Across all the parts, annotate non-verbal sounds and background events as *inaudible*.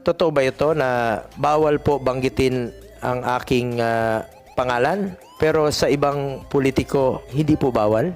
Totoo ba ito na bawal po banggitin ang aking ah, pangalan pero sa ibang politiko hindi po bawal?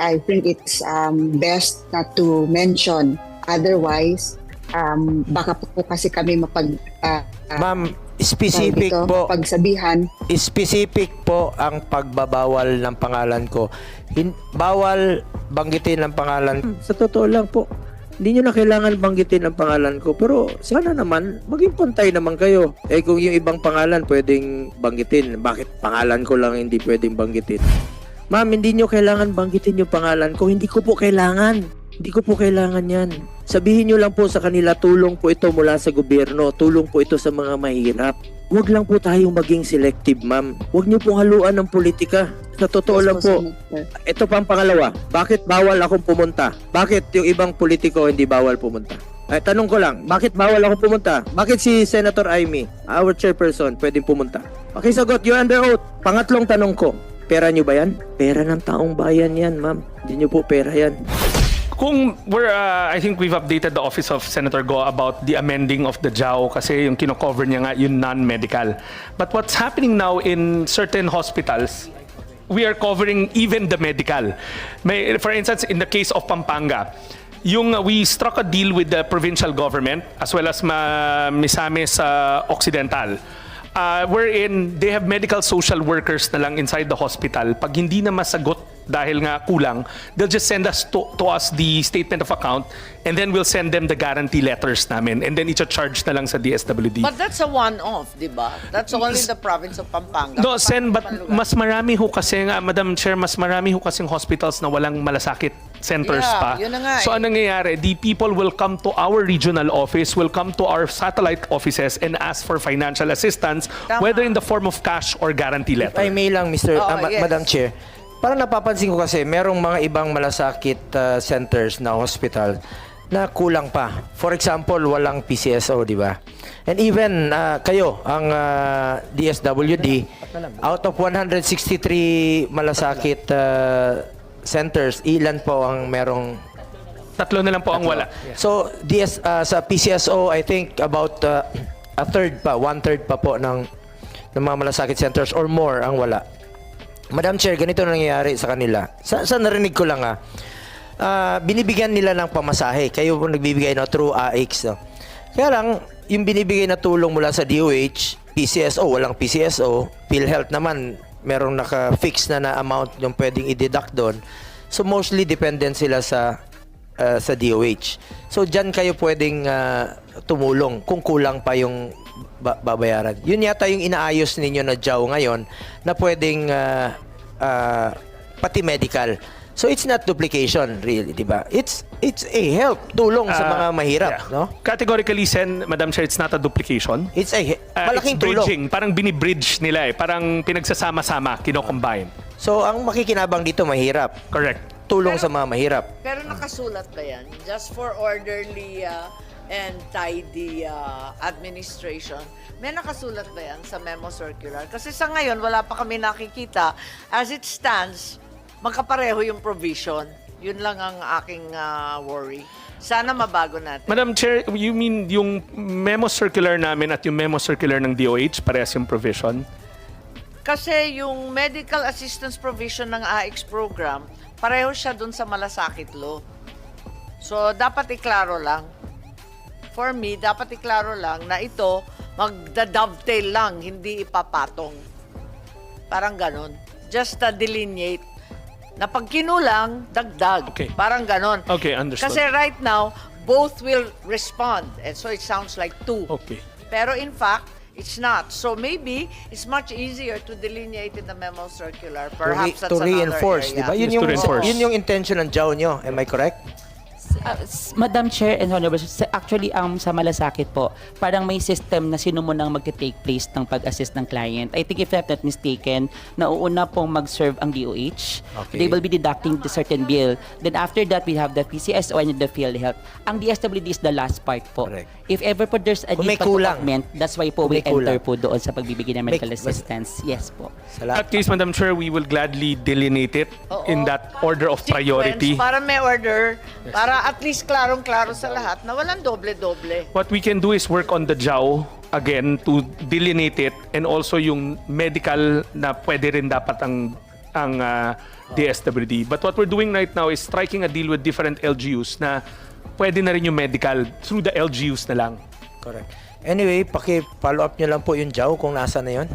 I think it's um, best not to mention. Otherwise, um, baka po kasi kami mapag ah, Ma'am, specific dito, po, pagsabihan. specific po ang pagbabawal ng pangalan ko. Hin- bawal banggitin ang pangalan. Sa totoo lang po, hindi nyo na kailangan banggitin ang pangalan ko. Pero sana naman, maging pantay naman kayo. Eh kung yung ibang pangalan pwedeng banggitin, bakit pangalan ko lang hindi pwedeng banggitin? Ma'am, hindi nyo kailangan banggitin yung pangalan ko. Hindi ko po kailangan. Hindi ko po kailangan yan. Sabihin nyo lang po sa kanila, tulong po ito mula sa gobyerno. Tulong po ito sa mga mahirap. Huwag lang po tayong maging selective, ma'am. Huwag nyo pong haluan ng politika. Sa totoo Yes lang po, Senator. ito pa ang pangalawa. Bakit bawal akong pumunta? Bakit yung ibang politiko hindi bawal pumunta? Ay, tanong ko lang, bakit bawal akong pumunta? Bakit si Senator Amy, our chairperson, pwedeng pumunta? Pakisagot, you're under oath. Pangatlong tanong ko, pera nyo ba yan? Pera ng taong bayan yan, ma'am. Hindi nyo po pera yan. Kung we're, uh, I think we've updated the office of Senator Go about the amending of the JAO kasi yung kino-cover niya nga yung non-medical. But what's happening now in certain hospitals, we are covering even the medical. May, for instance, in the case of Pampanga, yung uh, we struck a deal with the provincial government as well as ma Misamis uh, Occidental uh, wherein they have medical social workers na lang inside the hospital. Pag hindi na masagot dahil nga kulang, they'll just send us to, to us the statement of account and then we'll send them the guarantee letters namin and then i-charge na lang sa DSWD. But that's a one-off, di ba? That's only the province of Pampanga. No, Sen, but lugar? mas marami ho kasi nga, Madam Chair, mas marami ho kasing hospitals na walang malasakit centers Yeah, pa. yun na nga so eh. anong nangyayari, the people will come to our regional office, will come to our satellite offices and ask for financial assistance, Tama. whether in the form of cash or guarantee letter. Ay, may lang, Mr. Ah, Ma- yes. Madam Chair. Parang napapansin ko kasi, merong mga ibang malasakit ah, centers na hospital na kulang pa. For example, walang PCSO, di ba? And even ah, kayo, ang ah, DSWD, out of 163 malasakit ah, centers, ilan po ang merong Tatlo na lang po ang wala. So, DS, uh, sa PCSO, I think about uh, a third pa, one third pa po ng, ng mga malasakit centers or more ang wala. Madam Chair, ganito na nangyayari sa kanila. Sa, sa narinig ko lang ah, ah, binibigyan nila ng pamasahe. Kayo po nagbibigay no, through AX. No? Kaya lang, yung binibigay na tulong mula sa DOH, PCSO, walang PCSO, PhilHealth naman, merong naka-fix na na amount yung pwedeng i-deduct doon. So mostly dependent sila sa uh, sa DOH. So diyan kayo pwedeng uh, tumulong kung kulang pa yung ba- babayaran. Yun yata yung inaayos ninyo na JAW ngayon na pwedeng uh, uh, pati medical. So it's not duplication really, 'di ba? It's it's a help, tulong sa Ah, mga mahirap, yeah. no? Categorically, Sen, Madam Chair, it's not a duplication. It's a Uh, malaking it's tulong. bridging. Parang binibridge nila eh. Parang pinagsasama-sama, kino-combine. So ang makikinabang dito mahirap. Correct. Tulong sa mga mahirap. Pero nakasulat ba yan? Just for orderly uh, and tidy uh, administration. May nakasulat ba yan sa memo circular? Kasi sa ngayon, wala pa kami nakikita. As it stands, magkapareho yung provision. Yun lang ang aking uh, worry. Sana mabago natin. Madam Chair, you mean yung memo circular namin at yung memo circular ng DOH, parehas yung provision? Kasi yung medical assistance provision ng AX program, pareho siya dun sa malasakit law. So, dapat iklaro lang. For me, dapat iklaro lang na ito magda-dovetail lang, hindi ipapatong. Parang ganon. Just uh, delineate na pag kinulang, dagdag. Okay. Parang ganon. Okay, understood. Kasi right now, both will respond. And so it sounds like two. Okay. Pero in fact, it's not. So maybe it's much easier to delineate in the memo circular. To, re- Perhaps that's to another reinforce, di area. ba? Yun Yes, yung to reinforce. yun yung intention ng JAW nyo. Am I correct? Uh, Madam Chair and Honorable, sa- actually um, sa malasakit po, parang may system na sino mo nang magte-take place ng pag-assist ng client. I think if I'm not mistaken, nauuna pong mag-serve ang DOH. Okay. They will be deducting the certain bill. Then after that, we have the PCSO and the PhilHealth. Ang DSWD is the last part po. Correct. If ever po there's a Kung may need pa kulang. that's why po Kung we may kulang. enter po doon sa pagbibigay ng medical May- assistance. Yes po. Sa In lahat. that case, Madam Chair, we will gladly delineate it in that order of Sequence, priority. Para may order, para at least klarong-klaro sa lahat na walang doble-doble. What we can do is work on the JAW again to delineate it and also yung medical na pwede rin dapat ang ang ah, DSWD. But what we're doing right now is striking a deal with different LGUs na pwede na rin yung medical through the LGUs na lang. Correct. Anyway, paki-follow up nyo lang po yung JAW kung nasa na yun.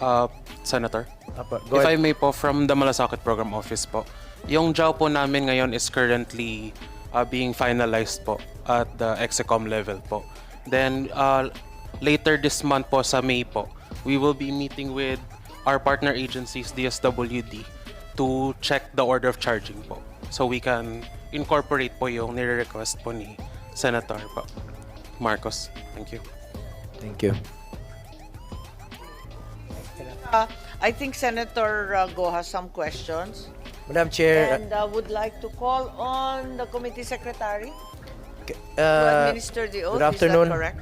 Uh, Senator, Apo, go if I ahead. may po, from the Malasakit Program Office po, yung JAW po namin ngayon is currently uh, being finalized po at the EXECOM level po. Then, uh, later this month po sa May po, we will be meeting with our partner agencies, DSWD, to check the order of charging po. So we can incorporate po yung nire-request po ni Senator po. Marcos. Thank you. Thank you. Uh, I think Senator uh, Go has some questions Madam Chair, and uh, would like to call on the committee secretary to uh, administer the oath. good afternoon. Is that correct?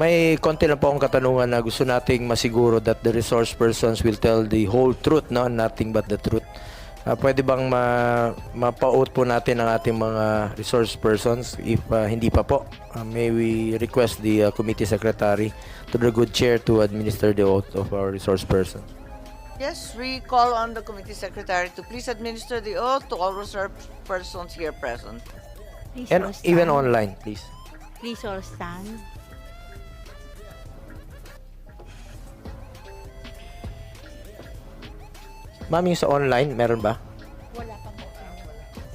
May konti lang po akong katanungan na gusto nating masiguro that the resource persons will tell the whole truth, no? nothing but the truth. Ah, pwede bang ma mapa-oath po natin ang ating mga resource persons? If ah, hindi pa po, ah, may we request the ah, committee secretary to the good chair to administer the oath of our resource person. Yes, we call on the committee secretary to please administer the oath to all reserved persons here present. Please And all even online, please. Please all stand. Ma'am, yung sa online, meron ba? Wala pa po.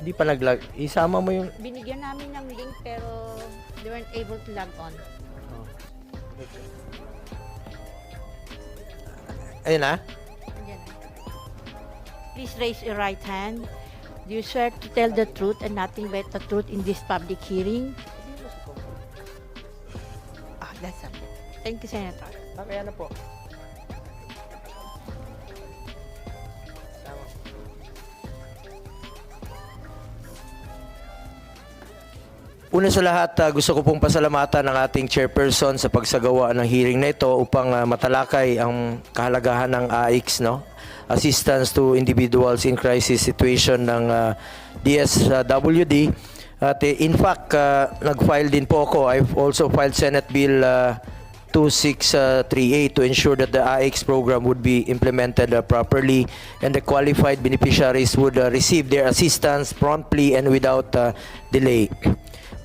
Hindi pa naglag. Isama mo yung... Binigyan namin ng link pero they weren't able to log on. Ayun na. Please raise your right hand. Do you swear to tell the truth and nothing but the truth in this public hearing? Ah, that's it. Thank you, Senator. Mamaya na po. Una sa lahat, ah, gusto ko pong pasalamatan ng ating chairperson sa pagsagawa ng hearing na ito upang ah, matalakay ang kahalagahan ng AIX, no? Assistance to Individuals in Crisis Situation ng ah, DSWD. At eh, in fact, ah, nag-file din po ako. I've also filed Senate Bill ah, 2638 to ensure that the AIX program would be implemented uh, properly and the qualified beneficiaries would uh, receive their assistance promptly and without uh, delay.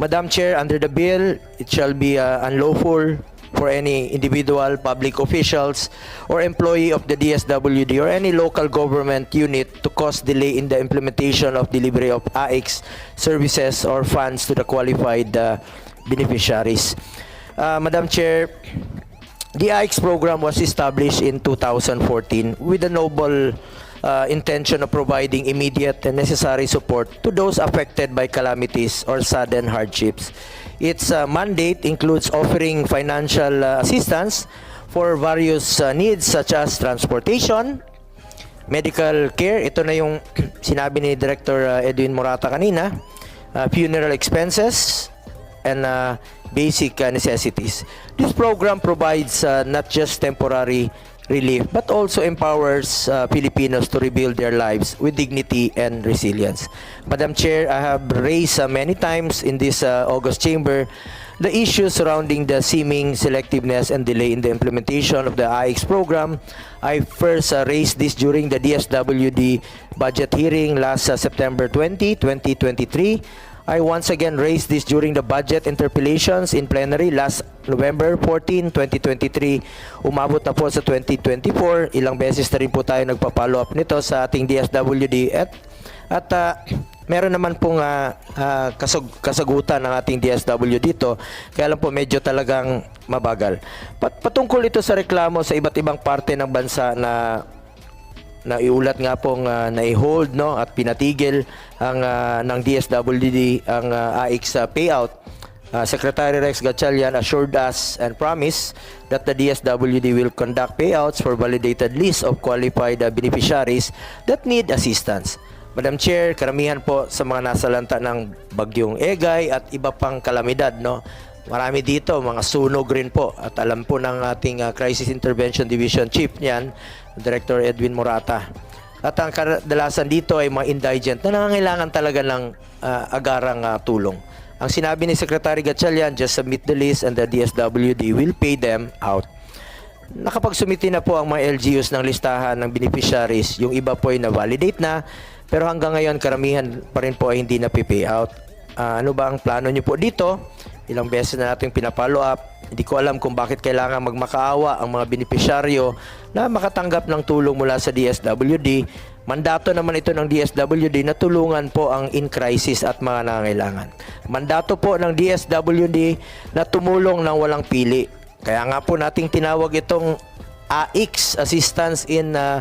Madam Chair, under the bill, it shall be uh, unlawful for any individual, public officials, or employee of the DSWD or any local government unit to cause delay in the implementation of delivery of AIX services or funds to the qualified uh, beneficiaries. Uh, Madam Chair, the AIX program was established in 2014 with the noble uh, intention of providing immediate and necessary support to those affected by calamities or sudden hardships. Its uh, mandate includes offering financial uh, assistance for various uh, needs such as transportation, medical care, ito na yung *clears throat* sinabi ni Director uh, Edwin Morata kanina, uh, funeral expenses, and uh, basic uh, necessities. This program provides uh, not just temporary relief but also empowers uh, Filipinos to rebuild their lives with dignity and resilience. Madam Chair, I have raised uh, many times in this uh, August chamber the issues surrounding the seeming selectiveness and delay in the implementation of the AIX program. I first uh, raised this during the DSWD budget hearing last uh, September 20, 2023. I once again raised this during the budget interpellations in plenary last November 14, 2023. Umabot na po sa 2024. Ilang beses na rin po tayo nagpa-follow up nito sa ating DSWD at at ah, meron naman pong ah, ah, kasag- kasagutan ng ating DSW dito. Kaya lang po medyo talagang mabagal. Pat patungkol ito sa reklamo sa iba't ibang parte ng bansa na na iulat nga pong uh, na-hold no at pinatigil ang ah, ng DSWD ang ah, AIX ah, payout. Ah, Secretary Rex Gatchalian assured us and promised that the DSWD will conduct payouts for validated list of qualified ah, beneficiaries that need assistance. Madam Chair, karamihan po sa mga nasa lanta ng bagyong Egay at iba pang kalamidad no. Marami dito, mga sunog rin po. At alam po ng ating ah, Crisis Intervention Division Chief niyan, Director Edwin Morata. At ang kadalasan dito ay mga indigent na nangangailangan talaga ng ah, agarang ah, tulong. Ang sinabi ni Secretary Gatchalian, just submit the list and the DSWD will pay them out. Nakapagsumiti na po ang mga LGUs ng listahan ng beneficiaries. Yung iba po ay na-validate na, pero hanggang ngayon karamihan pa rin po ay hindi na pay out. Ah, ano ba ang plano nyo po dito? Ilang beses na natin pinapollow up. Hindi ko alam kung bakit kailangan magmakaawa ang mga beneficiaryo na makatanggap ng tulong mula sa DSWD. Mandato naman ito ng DSWD na tulungan po ang in crisis at mga nangangailangan. Mandato po ng DSWD na tumulong ng walang pili. Kaya nga po nating tinawag itong AIX, Assistance in uh,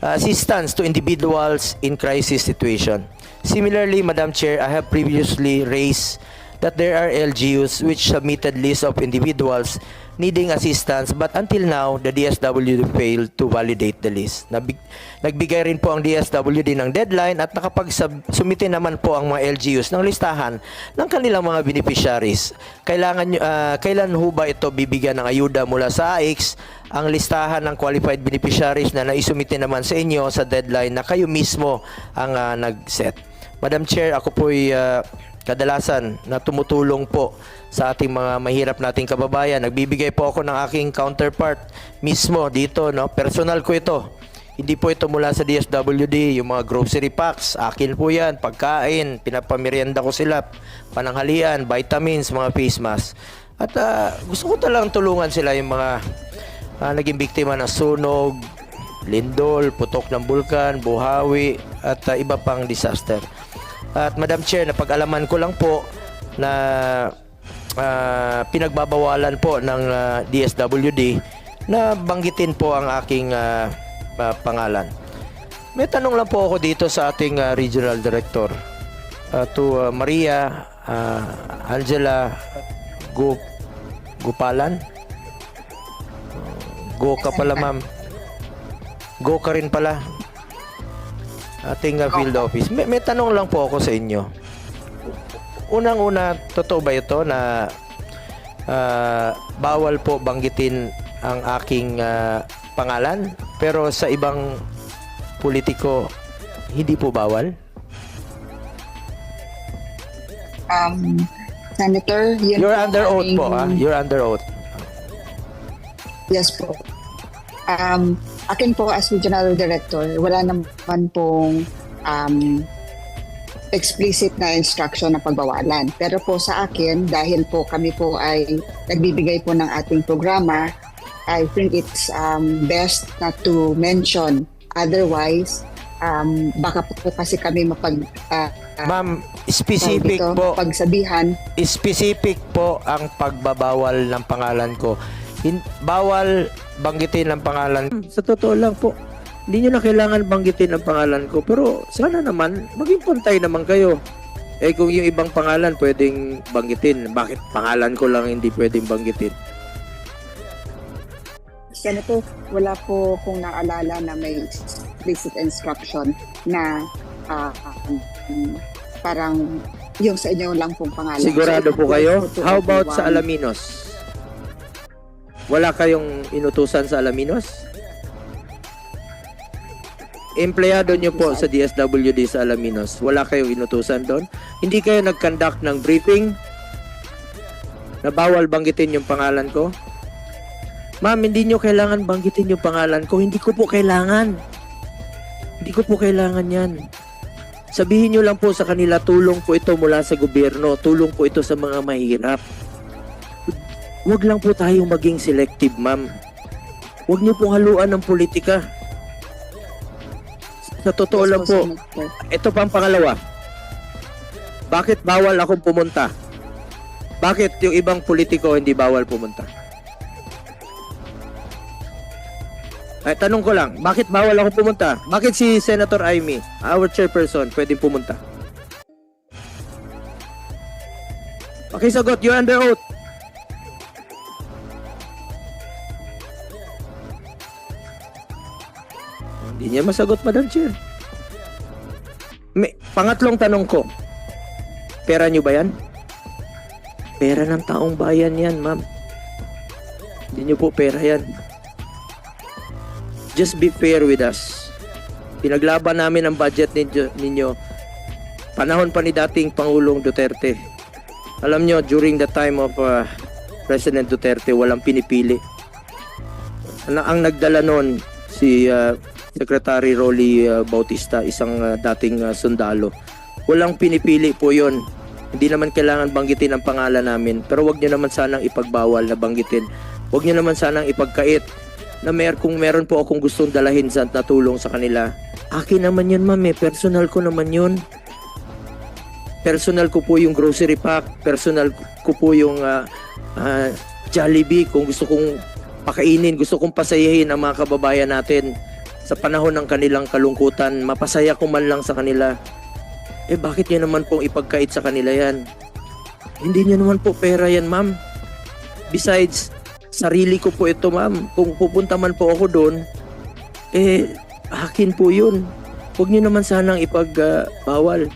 Assistance to Individuals in Crisis Situation. Similarly, Madam Chair, I have previously raised that there are LGUs which submitted lists of individuals needing assistance but until now, the DSWD failed to validate the list. Nagbigay rin po ang DSWD ng deadline at nakapag-sumite naman po ang mga LGUs ng listahan ng kanilang mga beneficiaries. Kailangan, ah, kailan ho ba ito bibigyan ng ayuda mula sa AIX ang listahan ng qualified beneficiaries na naisumite naman sa inyo sa deadline na kayo mismo ang ah, nag-set. Madam Chair, ako po'y ah, kadalasan na tumutulong po sa ating mga mahirap nating kababayan. Nagbibigay po ako ng aking counterpart mismo dito, no? Personal ko ito. Hindi po ito mula sa DSWD, yung mga grocery packs, akin po yan, pagkain, pinapamerienda ko sila, pananghalian, vitamins, mga face mask. At ah, gusto ko talagang tulungan sila yung mga ah, naging biktima ng sunog, lindol, putok ng bulkan, buhawi, at ah, iba pang disaster. At Madam Chair, napag-alaman ko lang po na ah, pinagbabawalan po ng ah, DSWD na banggitin po ang aking ah, ah, pangalan. May tanong lang po ako dito sa ating ah, regional director ah, to ah, Maria ah, Angela Gu Gupalan. Go ka pala, ma'am. Go ka rin pala. Ating uh, field office. May, may tanong lang po ako sa inyo. Unang-una, totoo ba ito na ah, bawal po banggitin ang aking ah, pangalan pero sa ibang politiko hindi po bawal? Um, Senator, yun You're under oath aming- po, ah. You're under oath. Yes po. Um, akin po as regional director, wala naman pong um, explicit na instruction na pagbawalan. Pero po sa akin, dahil po kami po ay nagbibigay po ng ating programa, I think it's um, best not to mention. Otherwise, um, baka po kasi kami mapag... ah, Ma'am, specific dito, po, Pagsabihan, specific po ang pagbabawal ng pangalan ko. Hin- bawal banggitin ang pangalan. Sa totoo lang po, hindi nyo na kailangan banggitin ang pangalan ko. Pero sana naman, maging pantay naman kayo. Eh kung yung ibang pangalan pwedeng banggitin, bakit pangalan ko lang hindi pwedeng banggitin? Senator, wala po kung naalala na may explicit instruction na ah, um, parang yung sa inyo lang pong pangalan. Sigurado So, po kayo? How about sa. Alaminos? Wala kayong inutusan sa Alaminos? Empleyado nyo po sa DSWD sa Alaminos. Wala kayong inutusan doon? Hindi kayo nag-conduct ng briefing na bawal banggitin yung pangalan ko? Ma'am, hindi nyo kailangan banggitin yung pangalan ko. Hindi ko po kailangan. Hindi ko po kailangan yan. Sabihin nyo lang po sa kanila, tulong po ito mula sa gobyerno, tulong po ito sa mga mahirap. Huwag lang po tayong maging selective, ma'am. Huwag nyo pong haluan ng politika. Sa totoo Yes lang po, ito pa ang pangalawa. Bakit bawal akong pumunta? Bakit yung ibang politiko hindi bawal pumunta? Ay, tanong ko lang, bakit bawal ako pumunta? Bakit si Senator Amy, our chairperson, pwedeng pumunta? Pakisagot, you're under oath. Hindi niya masagot, Madam Chair. May, pangatlong tanong ko, pera niyo ba yan? Pera ng taong bayan yan, ma'am. Hindi niyo po pera yan. Just be fair with us. Pinaglaban namin ang budget ninyo, ninyo. Panahon pa ni dating Pangulong Duterte. Alam nyo, during the time of uh, President Duterte, walang pinipili. Ang, ang nagdala nun, si uh, Secretary Rolly uh, Bautista, isang uh, dating uh, sundalo. Walang pinipili po yon. Hindi naman kailangan banggitin ang pangalan namin. Pero wag nyo naman sanang ipagbawal na banggitin. Wag nyo naman sanang ipagkait na mer kung meron po akong gustong dalahin sa natulong sa kanila. Akin naman yun, ma'am. Eh. Personal ko naman yun. Personal ko po yung grocery pack. Personal ko po yung ah, ah, Jollibee. Kung gusto kong pakainin, gusto kong pasayahin ang mga kababayan natin sa panahon ng kanilang kalungkutan. Mapasaya ko man lang sa kanila. Eh bakit nyo naman pong ipagkait sa kanila yan? Hindi nyo naman po pera yan, ma'am. Besides, sarili ko po ito, ma'am. Kung pupunta man po ako doon, eh, akin po yun. Huwag nyo naman sanang ipagbawal.